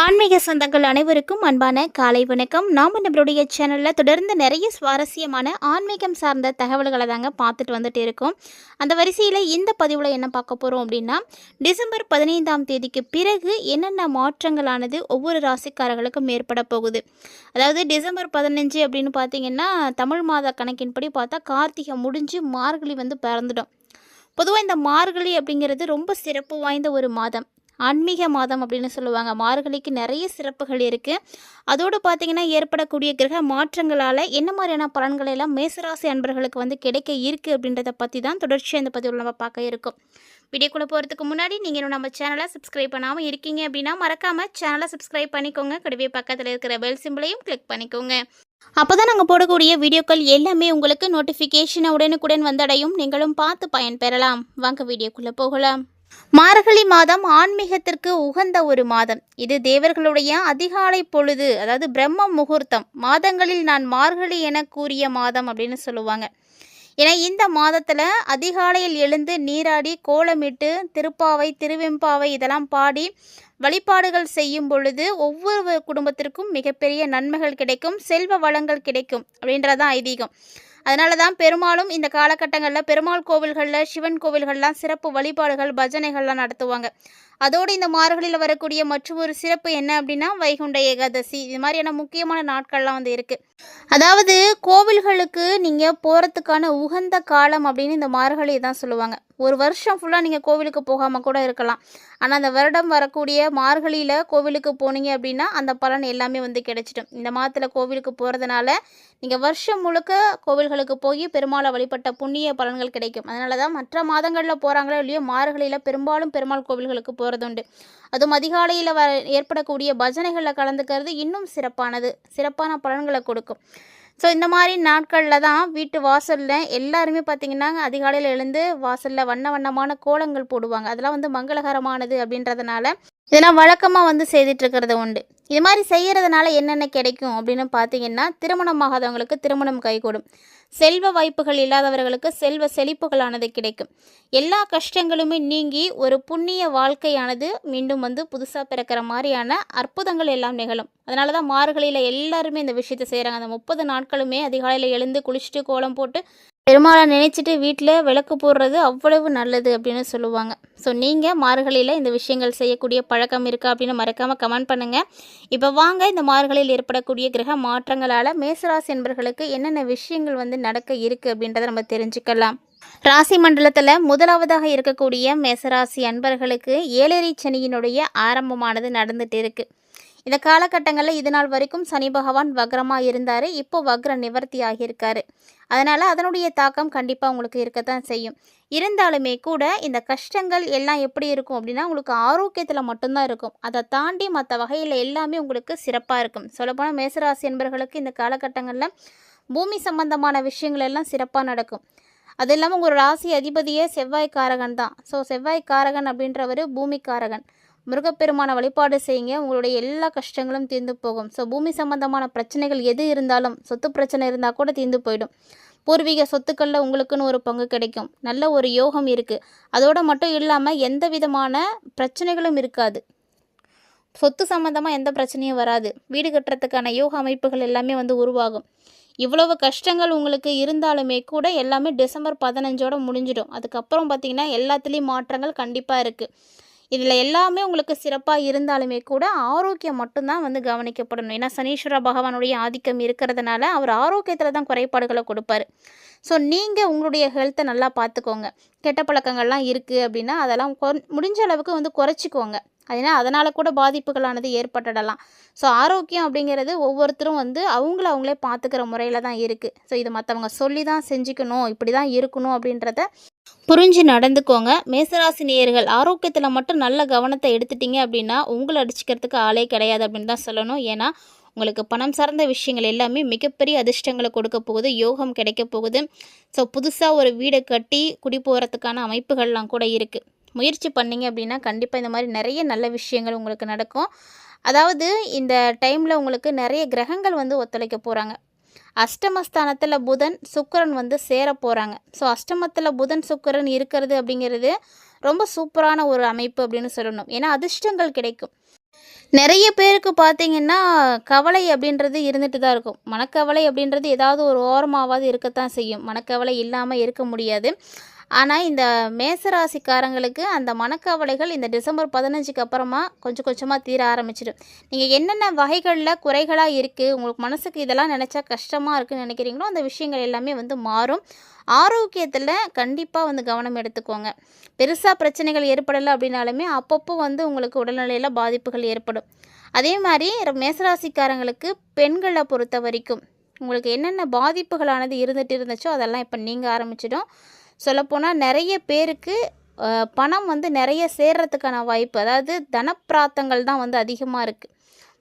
ஆன்மீக சொந்தங்கள் அனைவருக்கும் அன்பான காலை வணக்கம். நாம் நம்மளுடைய சேனலில் தொடர்ந்து நிறைய சுவாரஸ்யமான ஆன்மீகம் சார்ந்த தகவல்களை தாங்க பார்த்துட்டு வந்துட்டு இருக்கோம். அந்த வரிசையில் இந்த பதிவில் என்ன பார்க்க போகிறோம் அப்படின்னா டிசம்பர் பதினைந்தாம் தேதிக்கு பிறகு என்னென்ன மாற்றங்களானது ஒவ்வொரு ராசிக்காரர்களுக்கும் ஏற்பட போகுது. அதாவது டிசம்பர் பதினஞ்சு அப்படின்னு பார்த்தீங்கன்னா தமிழ் மாத கணக்கின்படி பார்த்தா கார்த்திகை முடிஞ்சு மார்கழி வந்து பிறந்துடும். பொதுவாக இந்த மார்கழி அப்படிங்கிறது ரொம்ப சிறப்பு வாய்ந்த ஒரு மாதம். ஆன்மீக மாதம் அப்படின்னு சொல்லுவாங்க. மார்கழிக்கு நிறைய சிறப்புகள் இருக்குது அதோடு பார்த்திங்கன்னா ஏற்படக்கூடிய கிரக மாற்றங்களால் என்ன மாதிரியான பலன்கள் எல்லாம் மேசராசி அன்பர்களுக்கு வந்து கிடைக்க இருக்குது அப்படின்றத பற்றி தான் தொடர்ச்சியாக இந்த பதிவில் நம்ம பார்க்க இருக்கோம். வீடியோக்குள்ளே போகிறதுக்கு முன்னாடி நீங்கள் இன்னும் நம்ம சேனலை சப்ஸ்கிரைப் பண்ணாமல் இருக்கீங்க அப்படின்னா மறக்காமல் சேனலை சப்ஸ்கிரைப் பண்ணிக்கோங்க. கூடவே பக்கத்தில் இருக்கிற பெல் சிம்பிளையும் கிளிக் பண்ணிக்கோங்க. அப்போ தான் நாங்கள் போடக்கூடிய வீடியோக்கள் எல்லாமே உங்களுக்கு நோட்டிஃபிகேஷனை உடனுக்குடன் வந்தடையும். நீங்களும் பார்த்து பயன்பெறலாம். வாங்க வீடியோக்குள்ளே போகலாம். மார்கழி மாதம் ஆன்மீகத்திற்கு உகந்த ஒரு மாதம். இது தேவர்களுடைய அதிகாலை பொழுது அதாவது பிரம்ம முகூர்த்தம். மாதங்களில் நான் மார்கழி என கூறிய மாதம் அப்படின்னு சொல்லுவாங்க. ஏன்னா இந்த மாதத்தில் அதிகாலையில் எழுந்து நீராடி கோலமிட்டு திருப்பாவை திருவெம்பாவை இதெல்லாம் பாடி வழிபாடுகள் செய்யும் பொழுது ஒவ்வொரு குடும்பத்திற்கும் மிகப்பெரிய நன்மைகள் கிடைக்கும் செல்வ வளங்கள் கிடைக்கும் அப்படின்றதான் ஐதீகம். அதனால தான் பெருமாளும் இந்த காலகட்டங்களில் பெருமாள் கோவில்களில் சிவன் கோவில்கள்லாம் சிறப்பு வழிபாடுகள் பஜனைகள்லாம் நடத்துவாங்க. அதோடு இந்த மார்கழியில் வரக்கூடிய மற்றும் ஒரு சிறப்பு என்ன அப்படின்னா வைகுண்ட ஏகாதசி. இது மாதிரியான முக்கியமான நாட்கள்லாம் வந்து இருக்குது அதாவது கோவில்களுக்கு நீங்கள் போகிறதுக்கான உகந்த காலம் அப்படின்னு இந்த மார்கழி தான் சொல்லுவாங்க. ஒரு வருஷம் ஃபுல்லாக நீங்கள் கோவிலுக்கு போகாமல் கூட இருக்கலாம். ஆனால் அந்த வருடம் வரக்கூடிய மார்கழியில் கோவிலுக்கு போனீங்க அப்படின்னா அந்த பலன் எல்லாமே வந்து கிடைச்சிடும். இந்த மாதத்தில் கோவிலுக்கு போகிறதுனால நீங்கள் வருஷம் முழுக்க கோவில்களுக்கு போய் பெருமாளை வழிபட்ட புண்ணிய பலன்கள் கிடைக்கும். அதனால தான் மற்ற மாதங்களில் போகிறாங்களோ இல்லையோ மார்கழியில் பெரும்பாலும் பெருமாள் கோவில்களுக்கு போகிறது உண்டு அதுவும் அதிகாலையில் வ ஏற்படக்கூடிய பஜனைகளில் கலந்துக்கிறது இன்னும் சிறப்பானது. சிறப்பான பலன்களை கொடுக்கும். ஸோ இந்த மாதிரி நாட்களில் தான் வீட்டு வாசலில் எல்லாருமே பார்த்திங்கன்னா அதிகாலையில் எழுந்து வாசலில் வண்ண வண்ணமான கோலங்கள் போடுவாங்க. அதெல்லாம் வந்து மங்களகரமானது அப்படின்றதுனால இதெல்லாம் வழக்கமாக வந்து செய்துட்ருக்கிறது உண்டு. இது மாதிரி செய்கிறதுனால என்னென்ன கிடைக்கும் அப்படின்னு பார்த்தீங்கன்னா திருமணமாகாதவங்களுக்கு திருமணம் கைகூடும். செல்வ வாய்ப்புகள் இல்லாதவர்களுக்கு செல்வ செழிப்புகளானது கிடைக்கும். எல்லா கஷ்டங்களுமே நீங்கி ஒரு புண்ணிய வாழ்க்கையானது மீண்டும் வந்து புதுசாக பிறக்கிற மாதிரியான அற்புதங்கள் எல்லாம் நிகழும். அதனால தான் மார்கழியில் எல்லாருமே இந்த விஷயத்தை செய்கிறாங்க அந்த முப்பது நாட்களுமே அதிகாலையில் எழுந்து குளிச்சுட்டு கோலம் போட்டு பெருமாளை நினச்சிட்டு வீட்டில் விளக்கு போடுறது அவ்வளவு நல்லது அப்படின்னு சொல்லுவாங்க. ஸோ நீங்கள் மார்கழியில் இந்த விஷயங்கள் செய்யக்கூடிய பழக்கம் இருக்கா அப்படின்னு மறக்காமல் கமெண்ட் பண்ணுங்கள் இப்போ வாங்க இந்த மார்கழியில் ஏற்படக்கூடிய கிரக மாற்றங்களால் மேசராசி என்பர்களுக்கு என்னென்ன விஷயங்கள் வந்து நடக்க இருக்குது அப்படின்றத நம்ம தெரிஞ்சுக்கலாம். ராசி மண்டலத்தில் முதலாவதாக இருக்கக்கூடிய மேசராசி அன்பர்களுக்கு ஏழரை சனியினுடைய ஆரம்பமானது நடந்துகிட்டு இருக்குது இந்த காலகட்டங்களில் இது நாள் வரைக்கும் சனி பகவான் வக்ரமாக இருந்தார். இப்போ வக்ர நிவர்த்தி ஆகியிருக்காரு அதனால் அதனுடைய தாக்கம் கண்டிப்பாக உங்களுக்கு இருக்கத்தான் செய்யும். இருந்தாலுமே கூட இந்த கஷ்டங்கள் எல்லாம் எப்படி இருக்கும் அப்படின்னா உங்களுக்கு ஆரோக்கியத்தில் மட்டும்தான் இருக்கும். அதை தாண்டி மற்ற வகையில் எல்லாமே உங்களுக்கு சிறப்பாக இருக்கும். சொல்லப்போனால் மேசராசி என்பர்களுக்கு இந்த காலகட்டங்களில் பூமி சம்பந்தமான விஷயங்கள் எல்லாம் சிறப்பாக நடக்கும். அது இல்லாமல் ஒரு ராசி அதிபதியே செவ்வாய் காரகன் தான். ஸோ செவ்வாய் காரகன் அப்படின்றவர் பூமிக்காரகன். முருகப்பெருமான வழிபாடு செய்யுங்க. உங்களுடைய எல்லா கஷ்டங்களும் தீர்ந்து போகும். ஸோ பூமி சம்பந்தமான பிரச்சனைகள் எது இருந்தாலும் சொத்து பிரச்சனை இருந்தால் கூட தீர்ந்து போயிடும். பூர்வீக சொத்துக்களில் உங்களுக்குன்னு ஒரு பங்கு கிடைக்கும். நல்ல ஒரு யோகம் இருக்குது அதோடு மட்டும் இல்லாமல் எந்த விதமான பிரச்சனைகளும் இருக்காது. சொத்து சம்மந்தமாக எந்த பிரச்சனையும் வராது. வீடு கட்டுறதுக்கான யோக அமைப்புகள் எல்லாமே வந்து உருவாகும். இவ்வளவு கஷ்டங்கள் உங்களுக்கு இருந்தாலுமே கூட எல்லாமே டிசம்பர் பதினஞ்சோட முடிஞ்சிடும். அதுக்கப்புறம் பார்த்திங்கன்னா எல்லாத்துலேயும் மாற்றங்கள் கண்டிப்பாக இருக்குது இதில் எல்லாமே உங்களுக்கு சிறப்பாக இருந்தாலுமே கூட ஆரோக்கியம் மட்டும்தான் வந்து கவனிக்கப்படணும். ஏன்னா சனீஸ்வர பகவானுடைய ஆதிக்கம் இருக்கிறதுனால அவர் ஆரோக்கியத்தில் தான் குறைபாடுகளை கொடுப்பாரு. ஸோ நீங்கள் உங்களுடைய ஹெல்த்தை நல்லா பார்த்துக்கோங்க. கெட்ட பழக்கங்கள்லாம் இருக்குது அப்படின்னா அதெல்லாம் முடிஞ்ச அளவுக்கு வந்து குறைச்சிக்கோங்க. அதனால் அதனால் கூட பாதிப்புகளானது ஏற்பட்டுடலாம். ஸோ ஆரோக்கியம் அப்படிங்கிறது ஒவ்வொருத்தரும் வந்து அவங்கள அவங்களே பார்த்துக்கிற முறையில் தான் இருக்குது ஸோ இது மற்றவங்க சொல்லி தான் செஞ்சுக்கணும் இப்படி தான் இருக்கணும் அப்படின்றத புரிஞ்சு நடந்துக்கோங்க. மேசராசி நேயர்கள் ஆரோக்கியத்தில் மட்டும் நல்ல கவனத்தை எடுத்துட்டீங்க அப்படின்னா உங்களை அடிச்சுக்கிறதுக்கு ஆளே கிடையாது அப்படின்னு தான் சொல்லணும். ஏன்னா உங்களுக்கு பணம் சார்ந்த விஷயங்கள் எல்லாமே மிகப்பெரிய அதிர்ஷ்டங்களை கொடுக்க போகுது யோகம் கிடைக்க போகுது. ஸோ புதுசாக ஒரு வீடை கட்டி குடி போகிறதுக்கான அமைப்புகள்லாம் கூட இருக்குது முயற்சி பண்ணிங்க அப்படின்னா கண்டிப்பாக இந்த மாதிரி நிறைய நல்ல விஷயங்கள் உங்களுக்கு நடக்கும். அதாவது இந்த டைமில் உங்களுக்கு நிறைய கிரகங்கள் வந்து ஒத்துழைக்க போகிறாங்க அஷ்டமஸ்தானத்தில் புதன் சுக்கரன் வந்து சேர போகிறாங்க ஸோ அஷ்டமத்தில் புதன் சுக்கரன் இருக்கிறது அப்படிங்கிறது ரொம்ப சூப்பரான ஒரு அமைப்பு அப்படின்னு சொல்லணும். ஏன்னா அதிர்ஷ்டங்கள் கிடைக்கும். நிறைய பேருக்கு பார்த்தீங்கன்னா கவலை அப்படின்றது இருந்துட்டு தான் இருக்கும். மனக்கவலை அப்படின்றது ஏதாவது ஒரு ஓரமாவது இருக்கத்தான் செய்யும். மனக்கவலை இல்லாமல் இருக்க முடியாது. ஆனால் இந்த மேசராசிக்காரங்களுக்கு அந்த மனக்கவலைகள் இந்த டிசம்பர் பதினஞ்சுக்கு அப்புறமா கொஞ்சம் கொஞ்சமாக தீர ஆரம்பிச்சிடும். நீங்கள் என்னென்ன வகைகளில் குறைகளாக இருக்குது உங்களுக்கு மனசுக்கு இதெல்லாம் நினச்சா கஷ்டமாக இருக்குன்னு நினைக்கிறீங்களோ அந்த விஷயங்கள் எல்லாமே வந்து மாறும். ஆரோக்கியத்தில் கண்டிப்பாக வந்து கவனம் எடுத்துக்கோங்க. பெருசாக பிரச்சனைகள் ஏற்படலை அப்படின்னாலுமே அப்பப்போ வந்து உங்களுக்கு உடல்நிலையில் பாதிப்புகள் ஏற்படும். அதே மாதிரி மேசராசிக்காரங்களுக்கு பெண்களை பொறுத்த வரைக்கும் உங்களுக்கு என்னென்ன பாதிப்புகளானது இருந்துட்டு இருந்துச்சோ அதெல்லாம் இப்போ நீங்கள் ஆரம்பிச்சிடும். சொல்லப்போனால் நிறைய பேருக்கு பணம் வந்து நிறைய சேர்றதுக்கான வாய்ப்பு அதாவது தனப்பிராத்தங்கள் தான் வந்து அதிகமாக இருக்குது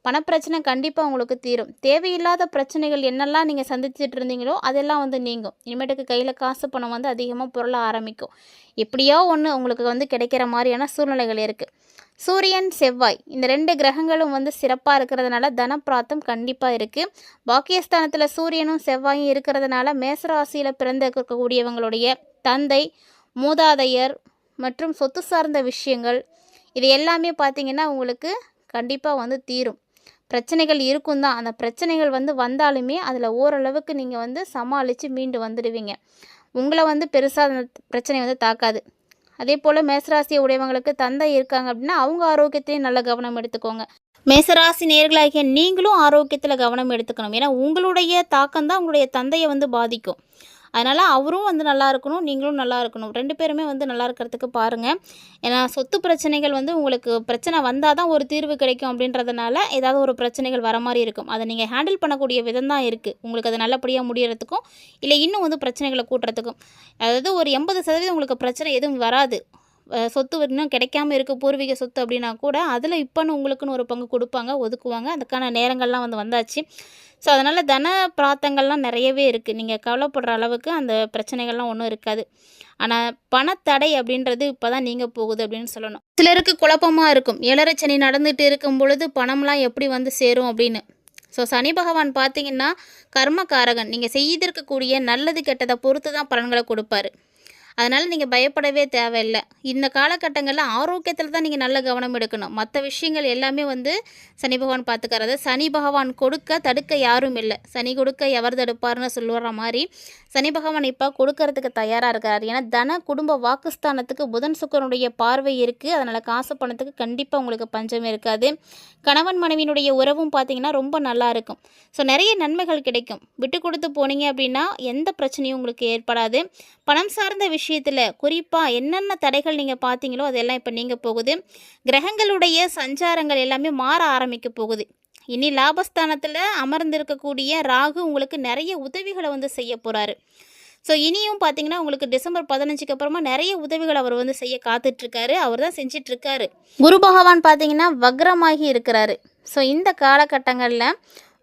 பணப்பிரச்சனை கண்டிப்பாக உங்களுக்கு தீரும். தேவையில்லாத பிரச்சனைகள் என்னெல்லாம் நீங்கள் சந்திச்சுட்டு இருந்தீங்களோ அதெல்லாம் வந்து நீங்கும். இனிமேட்டுக்கு கையில் காசு பணம் வந்து அதிகமாக பொருள ஆரம்பிக்கும். எப்படியோ ஒன்று உங்களுக்கு வந்து கிடைக்கிற மாதிரியான சூழ்நிலைகள் இருக்குது சூரியன் செவ்வாய் இந்த ரெண்டு கிரகங்களும் வந்து சிறப்பாக இருக்கிறதுனால தனப்பிராத்தம் கண்டிப்பாக இருக்குது பாக்கியஸ்தானத்தில் சூரியனும் செவ்வாயும் இருக்கிறதுனால மேசராசியில் பிறந்திருக்கக்கூடியவங்களுடைய தந்தை மூதாதையர் மற்றும் சொத்து சார்ந்த விஷயங்கள் இது எல்லாமே பார்த்திங்கன்னா உங்களுக்கு கண்டிப்பாக வந்து தீரும். பிரச்சனைகள் இருக்கும் தான். அந்த பிரச்சனைகள் வந்து வந்தாலுமே அதில் ஓரளவுக்கு நீங்கள் வந்து சமாளித்து மீண்டு வந்துடுவீங்க. உங்களை வந்து பெருசாக அந்த பிரச்சனை வந்து தாக்காது. அதே போல் மேசராசியை உடையவங்களுக்கு தந்தை இருக்காங்க அப்படின்னா அவங்க ஆரோக்கியத்தையும் நல்ல கவனம் எடுத்துக்கோங்க. மேசராசி நேர்களாகிய நீங்களும் ஆரோக்கியத்தில் கவனம் எடுத்துக்கணும். ஏன்னா உங்களுடைய தாக்கம் தான் உங்களுடைய தந்தையை வந்து பாதிக்கும். அதனால் அவரும் வந்து நல்லா இருக்கணும் நீங்களும் நல்லா இருக்கணும். ரெண்டு பேருமே வந்து நல்லா இருக்கிறதுக்கு பாருங்கள் ஏன்னா சொத்து பிரச்சனைகள் வந்து உங்களுக்கு பிரச்சனை வந்தால் தான் ஒரு தீர்வு கிடைக்கும் அப்படின்றதுனால ஏதாவது ஒரு பிரச்சனைகள் வர மாதிரி இருக்கும். அதை நீங்கள் ஹேண்டில் பண்ணக்கூடிய விதம் தான் இருக்குது உங்களுக்கு அது நல்லபடியாக முடியறதுக்கும் இல்லை இன்னும் வந்து பிரச்சனைகளை கூட்டுறதுக்கும். அதாவது ஒரு எண்பது சதவீதம் உங்களுக்கு பிரச்சனை எதுவும் வராது. சொத்து இன்னும் கிடைக்காம இருக்க பூர்வீக சொத்து அப்படின்னா கூட அதில் இப்போன்னு உங்களுக்குன்னு ஒரு பங்கு கொடுப்பாங்க ஒதுக்குவாங்க. அதுக்கான நேரங்கள்லாம் வந்து வந்தாச்சு. ஸோ அதனால் தன பிராத்தங்கள்லாம் நிறையவே இருக்குது நீங்கள் கவலைப்படுற அளவுக்கு அந்த பிரச்சனைகள்லாம் ஒன்றும் இருக்காது. ஆனால் பணத்தடை அப்படின்றது இப்போ தான் நீங்கள் போகுது அப்படின்னு சொல்லணும். சிலருக்கு குழப்பமாக இருக்கும். ஏழரை சனி நடந்துட்டு இருக்கும் பொழுது பணம்லாம் எப்படி வந்து சேரும் அப்படின்னு. ஸோ சனி பகவான் பார்த்தீங்கன்னா கர்மகாரகன் நீங்கள் செய்திருக்கக்கூடிய நல்லது கெட்டதை பொறுத்து தான் பலன்களை கொடுப்பாரு. அதனால் நீங்கள் பயப்படவே தேவையில்லை. இந்த காலகட்டங்களில் ஆரோக்கியத்தில் தான் நீங்கள் நல்ல கவனம் எடுக்கணும். மற்ற விஷயங்கள் எல்லாமே வந்து சனி பகவான் பார்த்துக்கறது. சனி பகவான் கொடுக்க தடுக்க யாரும் இல்லை. சனி கொடுக்க எவர் தடுப்பார்னு சொல்லுற மாதிரி சனி பகவான் இப்போ கொடுக்கறதுக்கு தயாராக இருக்கார். ஏன்னா தன குடும்ப வாக்குஸ்தானத்துக்கு புதன் சுக்கரனுடைய பார்வை இருக்குது அதனால் காசு பணத்துக்கு கண்டிப்பாக உங்களுக்கு பஞ்சமே இருக்காது. கணவன் மனைவியினுடைய உறவும் பார்த்தீங்கன்னா ரொம்ப நல்லா இருக்கும். ஸோ நிறைய நன்மைகள் கிடைக்கும். விட்டு கொடுத்து போனீங்க அப்படின்னா எந்த பிரச்சனையும் உங்களுக்கு ஏற்படாது. பணம் சார்ந்த விஷயம் விஷயத்தில் குறிப்பாக என்னென்ன தடைகள் நீங்கள் பார்த்தீங்களோ அதெல்லாம் இப்போ நீங்கள் போகுது. கிரகங்களுடைய சஞ்சாரங்கள் எல்லாமே மாற ஆரம்பிக்க போகுது. இனி லாபஸ்தானத்தில் அமர்ந்திருக்கக்கூடிய ராகு உங்களுக்கு நிறைய உதவிகளை வந்து செய்ய போகிறாரு ஸோ இனியும் பார்த்தீங்கன்னா உங்களுக்கு டிசம்பர் பதினஞ்சுக்கு அப்புறமா நிறைய உதவிகள் அவர் வந்து செய்ய காத்துட்ருக்காரு. அவர் தான் செஞ்சிட்ருக்காரு. குரு பகவான் பார்த்தீங்கன்னா வக்ரமாகி இருக்கிறாரு. ஸோ இந்த காலகட்டங்களில்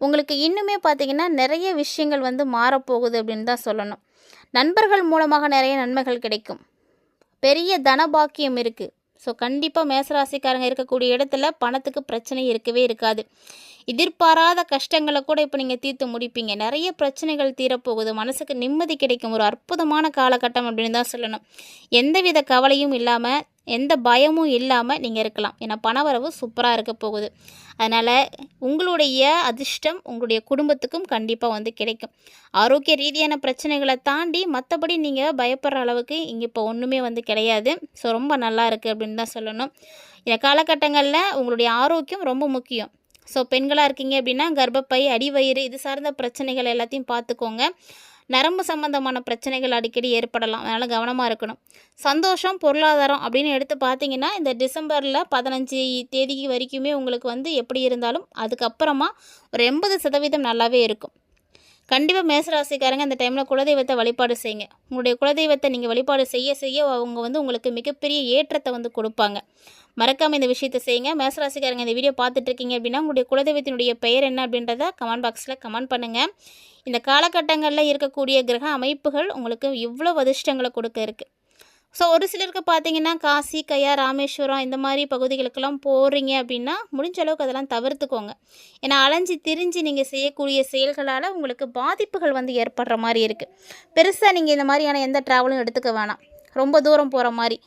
உங்களுக்கு இன்னுமே பார்த்தீங்கன்னா நிறைய விஷயங்கள் வந்து மாறப்போகுது அப்படின்னு தான் சொல்லணும். நண்பர்கள் மூலமாக நிறைய நன்மைகள் கிடைக்கும். பெரிய தனபாக்கியம் இருக்குது ஸோ கண்டிப்பாக மேசராசிக்காரங்க இருக்கக்கூடிய இடத்துல பணத்துக்கு பிரச்சனை இருக்கவே இருக்காது. எதிர்பாராத கஷ்டங்களை கூட இப்போ நீங்கள் தீர்த்து முடிப்பீங்க. நிறைய பிரச்சனைகள் தீரப்போகுது. மனசுக்கு நிம்மதி கிடைக்கும். ஒரு அற்புதமான காலகட்டம் அப்படின்னு தான் சொல்லணும். எந்தவித கவலையும் இல்லாமல் எந்த பயமும் இல்லாமல் நீங்கள் இருக்கலாம். ஏன்னா பணவரவு சூப்பராக இருக்க போகுது. அதனால் உங்களுடைய அதிர்ஷ்டம் உங்களுடைய குடும்பத்துக்கும் கண்டிப்பாக வந்து கிடைக்கும். ஆரோக்கிய ரீதியான பிரச்சனைகளை தாண்டி மற்றபடி நீங்கள் பயப்படுற அளவுக்கு இங்கே இப்போ ஒன்றுமே வந்து கிடையாது. ஸோ ரொம்ப நல்லா இருக்குது அப்படின்னு தான் சொல்லணும். இந்த காலகட்டங்களில் உங்களுடைய ஆரோக்கியம் ரொம்ப முக்கியம். ஸோ பெண்களாக இருக்கீங்க அப்படின்னா கர்ப்பப்பை அடிவயிறு இது சார்ந்த பிரச்சனைகள் எல்லாத்தையும் பார்த்துக்கோங்க. நரம்பு சம்பந்தமான பிரச்சனைகள் அடிக்கடி ஏற்படலாம். அதனால் கவனமாக இருக்கணும். சந்தோஷம் பொருளாதாரம் அப்படின்னு எடுத்து பார்த்தீங்கன்னா இந்த டிசம்பரில் பதினஞ்சு தேதிக்கு வரைக்குமே உங்களுக்கு வந்து எப்படி இருந்தாலும் அதுக்கப்புறமா ஒரு எண்பது சதவீதம் நல்லாவே இருக்கும். கண்டிப்பாக மேசராசிக்காரங்க அந்த டைமில் குலதெய்வத்தை வழிபாடு செய்யுங்க. உங்களுடைய குலதெய்வத்தை நீங்கள் வழிபாடு செய்ய செய்ய அவங்க வந்து உங்களுக்கு மிகப்பெரிய ஏற்றத்தை வந்து கொடுப்பாங்க. மறக்காமல் இந்த விஷயத்தை செய்யுங்க. மேசராசிக்காரங்க இந்த வீடியோ பார்த்துட்டு இருக்கீங்க அப்படின்னா உங்களுடைய குலதெய்வத்தினுடைய பெயர் என்ன அப்படின்றத கமெண்ட் பாக்ஸில் கமெண்ட் பண்ணுங்கள் இந்த காலகட்டங்களில் இருக்கக்கூடிய கிரக அமைப்புகள் உங்களுக்கு இவ்வளோ அதிர்ஷ்டங்களை கொடுக்க இருக்குது ஸோ ஒரு சிலருக்கு பார்த்தீங்கன்னா காசி கையா ராமேஸ்வரம் இந்த மாதிரி பகுதிகளுக்கெல்லாம் போகிறீங்க அப்படின்னா முடிஞ்ச அளவுக்கு அதெல்லாம் தவிர்த்துக்கோங்க. ஏன்னா அலைஞ்சு திரிஞ்சு நீங்கள் செய்யக்கூடிய செயல்களால் உங்களுக்கு பாதிப்புகள் வந்து ஏற்படுற மாதிரி இருக்குது பெருசாக நீங்கள் இந்த மாதிரியான எந்த ட்ராவலும் எடுத்துக்க வேணாம். ரொம்ப தூரம் போகிற மாதிரி.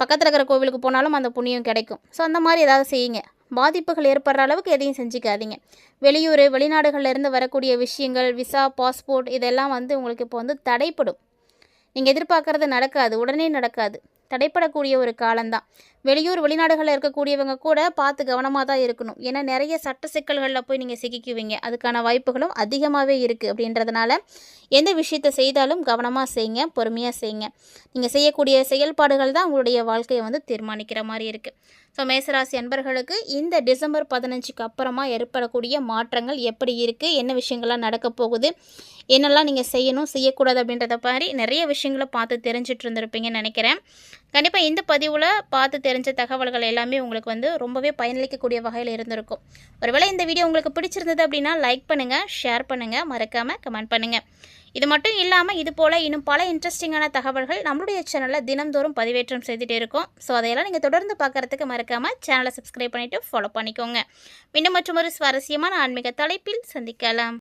பக்கத்தில் இருக்கிற கோவிலுக்கு போனாலும் அந்த புண்ணியம் கிடைக்கும். ஸோ அந்த மாதிரி ஏதாவது செய்யுங்க. பாதிப்புகள் ஏற்படுற அளவுக்கு எதையும் செஞ்சுக்காதீங்க. வெளியூர் வெளிநாடுகளில் இருந்து வரக்கூடிய விஷயங்கள் விசா பாஸ்போர்ட் இதெல்லாம் வந்து உங்களுக்கு இப்போ வந்து தடைப்படும். நீங்கள் எதிர்பார்க்கறது நடக்காது. உடனே நடக்காது. தடைப்படக்கூடிய ஒரு காலம்தான். வெளியூர் வெளிநாடுகளில் இருக்கக்கூடியவங்க கூட பார்த்து கவனமாக தான் இருக்கணும். ஏன்னா நிறைய சட்ட சிக்கல்களில் போய் நீங்கள் சிக்கிக்குவீங்க. அதுக்கான வாய்ப்புகளும் அதிகமாகவே இருக்குது அப்படின்றதுனால எந்த விஷயத்தை செய்தாலும் கவனமாக செய்யுங்க பொறுமையாக செய்யுங்க நீங்கள் செய்யக்கூடிய செயல்பாடுகள் தான் உங்களுடைய வாழ்க்கையை வந்து தீர்மானிக்கிற மாதிரி இருக்குது ஸோ மேசராசி அன்பர்களுக்கு இந்த டிசம்பர் பதினஞ்சுக்கு அப்புறமா ஏற்படக்கூடிய மாற்றங்கள் எப்படி இருக்குது என்ன விஷயங்கள்லாம் நடக்க போகுது? என்னெல்லாம் நீங்கள் செய்யணும் செய்யக்கூடாது அப்படின்றத மாதிரி நிறைய விஷயங்களை பார்த்து தெரிஞ்சிட்டு இருந்திருப்பீங்கன்னு நினைக்கிறேன். கண்டிப்பாக இந்த பதிவில் பார்த்து தெரிஞ்ச தகவல்கள் எல்லாமே உங்களுக்கு வந்து ரொம்பவே பயனளிக்கக்கூடிய வகையில் இருந்திருக்கும். ஒருவேளை இந்த வீடியோ உங்களுக்கு பிடிச்சிருந்தது அப்படின்னா லைக் பண்ணுங்கள் ஷேர் பண்ணுங்கள் மறக்காமல் கமெண்ட் பண்ணுங்கள் இது மட்டும் இல்லாமல் இது போல் இன்னும் பல இன்ட்ரெஸ்டிங்கான தகவல்கள் நம்மளுடைய சேனலில் தினந்தோறும் பதிவேற்றம் செய்துகிட்டே இருக்கோம். ஸோ அதையெல்லாம் நீங்கள் தொடர்ந்து பார்க்குறதுக்கு மறக்காமல் சேனலை சப்ஸ்கிரைப் பண்ணிவிட்டு ஃபாலோ பண்ணிக்கோங்க. மீண்டும் மற்றும் ஒரு சுவாரஸ்யமான ஆன்மீக தலைப்பில் சந்திக்கலாம்.